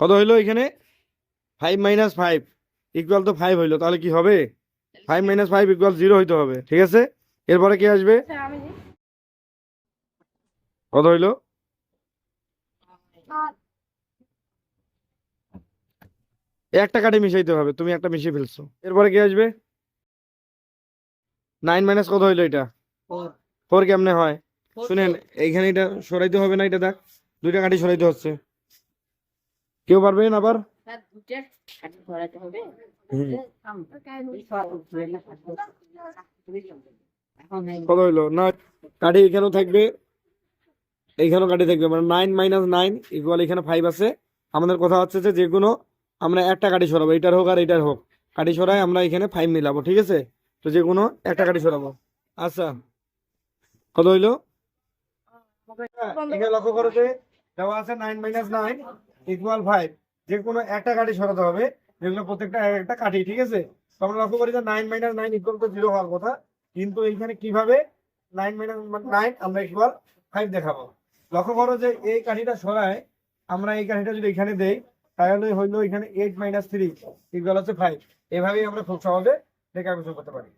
কত হইল এখানে? ফাইভ মাইনাস ফাইভ ইকুয়াল তো ফাইভ হইল তাহলে কি হবে? Five minus five equal zero হইতে হবে ঠিক আছে? এরপরে কি আসবে? কত হইল? একটা কাঠি মিশাইতে হবে তুমি একটা মিশিয়ে ফেলছো। এরপরে কি আসবে? নাইন মাইনাস কত হইল এটা? ফোর কেমনে হয়? শুনেন এইখানে এটা সরাইতে হবে না এটা দেখ। দুইটা কাঠি সরাইতে হচ্ছে। কেউ পারবেন আবার? কত হইল? না কাঠি এখানেও থাকবে। এইখানেও কাঠি থাকবে। মানে নাইন মাইনাস নাইন ইকুয়াল এখানে ফাইভ আছে। আমাদের কথা হচ্ছে যে যে কোনো আমরা একটা কাঠি সরাবো এটার হোক আর এটার হোক। কাঠি সরাই আমরা এখানে ফাইভ মিলাবো ঠিক আছে? তো যে কোনো একটা কাঠি সরাবো। আচ্ছা। কত হইল? এখানে লক্ষ্য করো যে দেওয়া আছে nine minus nine equal five যে কোনো একটা কাঠি সরাতে হবে, যেগুলো প্রত্যেকটা এক একটা কাঠি, ঠিক আছে? তো আমরা লক্ষ্য করি যে নাইন মাইনাস নাইন ইকুয়াল তো জিরো হওয়ার কথা। কিন্তু এইখানে কীভাবে নাইন মাইনাস নাইন আমরা ইকুয়াল ফাইভ দেখাবো? লক্ষ্য করো যে এই কাঠিটা সরায়, আমরা এই কাঠিটা যদি এখানে দেই, তাহলে হইল এখানে এইট মাইনাস থ্রি ইকুয়াল হচ্ছে ফাইভ এভাবেই আমরা খুব সহজে লেখা করতে পারি।